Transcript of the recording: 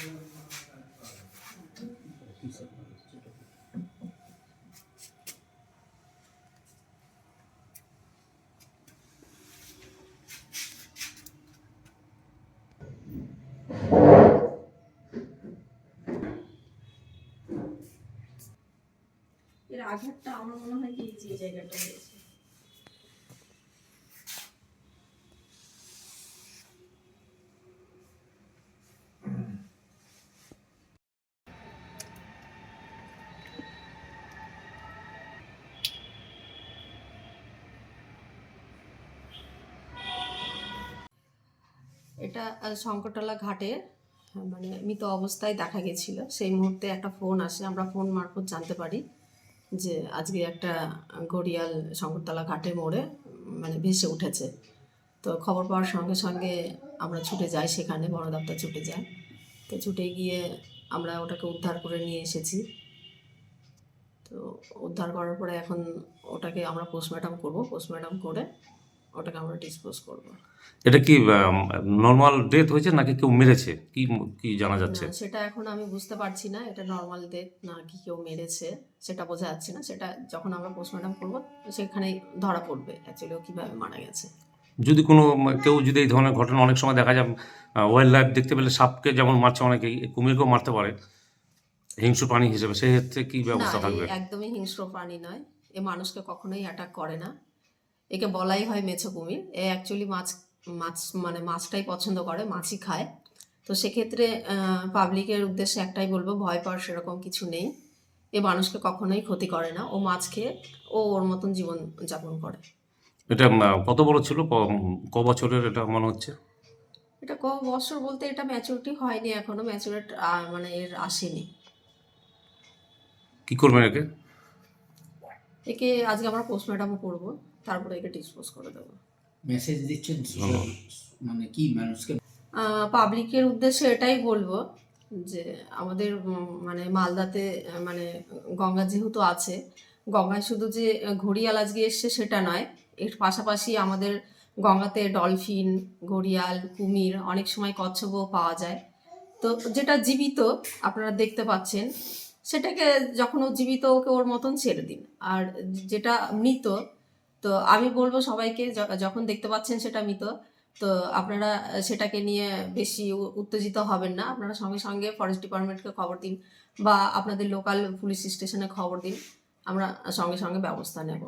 এর আঘাতটা আমার মনে হয় কি এই জায়গাটা হয়েছে। এটা শঙ্করতলা ঘাটে আহ, মানে মৃত অবস্থায় দেখা গেছিল। সেই মুহূর্তে একটা ফোন আসে আমরা ফোন মারফত জানতে পারি যে আজকে একটা গড়িয়াল শঙ্করতলা ঘাটে মোড়ে মানে ভেসে উঠেছে। তো খবর পাওয়ার সঙ্গে সঙ্গে আমরা ছুটে যাই সেখানে বন দপ্তর ছুটে যাই। তো ছুটে গিয়ে আমরা ওটাকে উদ্ধার করে নিয়ে এসেছি। তো উদ্ধার করার পরে এখন ওটাকে আমরা পোস্টমর্টম করব পোস্টমর্টম করে ওটাকে আমরা ডিসপোজ করব। এটা কি নর্মাল ডেথ হয়েছে নাকি কেউ মেরেছে? কি কি জানা যাচ্ছে? সেটা এখন আমি বুঝতে পারছি না এটা নর্মাল ডেথ না কি কেউ মেরেছে সেটা বোঝা যাচ্ছে না সেটা যখন আমরা পোস্টমর্টম করব সেখানেই ধরা পড়বে অ্যাকচুয়ালি ও কীভাবে মারা গেছে। যদি কোনো কেউ যদি এই ধরনের ঘটনা অনেক সময় দেখা যায় ওয়াইল্ড লাইফ দেখতে পেলে সাপকে যেমন মারছে অনেকেই কুমিরকেও মারতে পারে। হিংস্র প্রাণী হিসেবে সেক্ষেত্রে কি ব্যবস্থা থাকবে? একদমই হিংস্র প্রাণী নয় এ মানুষকে কখনোই অ্যাটাক করে না। একে বলাই হয় মেছো কুমির। এ অ্যাকচুয়ালি মাছ মাছ মানে মাছটাই পছন্দ করে মাছই খায়। তো সেক্ষেত্রে পাবলিকের উদ্দেশ্যে একটাই বলব ভয় পাওয়ার সেরকম কিছু নেই। এ মানুষকে কখনোই ক্ষতি করে না। ও মাছ খেয়ে ও ওর মতন জীবন যাপন করে। এটা কত বড় ছিল? ক- বছরের এটা মনে হচ্ছে? এটা ক বছর বলতে এটা ম্যাচুরিটি হয়নি এখনও। ম্যাচুরেট মানে এর আসেনি। কি করবেন একে? একে আজকে আমরা পোস্টমর্টম করব। তারপরে একে ডিসপোজ করে দেবো। মেসেজ দিচ্ছেন মানে কি মানুষকে? পাবলিকের উদ্দেশ্যে এটাই বলব যে আমাদের মানে মালদাতে মানে গঙ্গা যেহেতু আছে গঙ্গায় শুধু যে ঘড়িয়াল আজকে এসছে সেটা নয় এর পাশাপাশি আমাদের গঙ্গাতে ডলফিন ঘড়িয়াল কুমির অনেক সময় কচ্ছপও পাওয়া যায়। তো যেটা জীবিত আপনারা দেখতে পাচ্ছেন সেটাকে যখন ও জীবিত ওকে ওর মতন ছেড়ে দিন। আর যেটা মৃত তো আমি বলব সবাইকে যখন দেখতে পাচ্ছেন সেটা মৃত, তো আপনারা সেটাকে নিয়ে বেশি উত্তেজিত হবেন না। আপনারা সঙ্গে সঙ্গে ফরেস্ট ডিপার্টমেন্টকে খবর দিন বা আপনাদের লোকাল পুলিশ স্টেশনে খবর দিন। আমরা সঙ্গে সঙ্গে ব্যবস্থা নেব।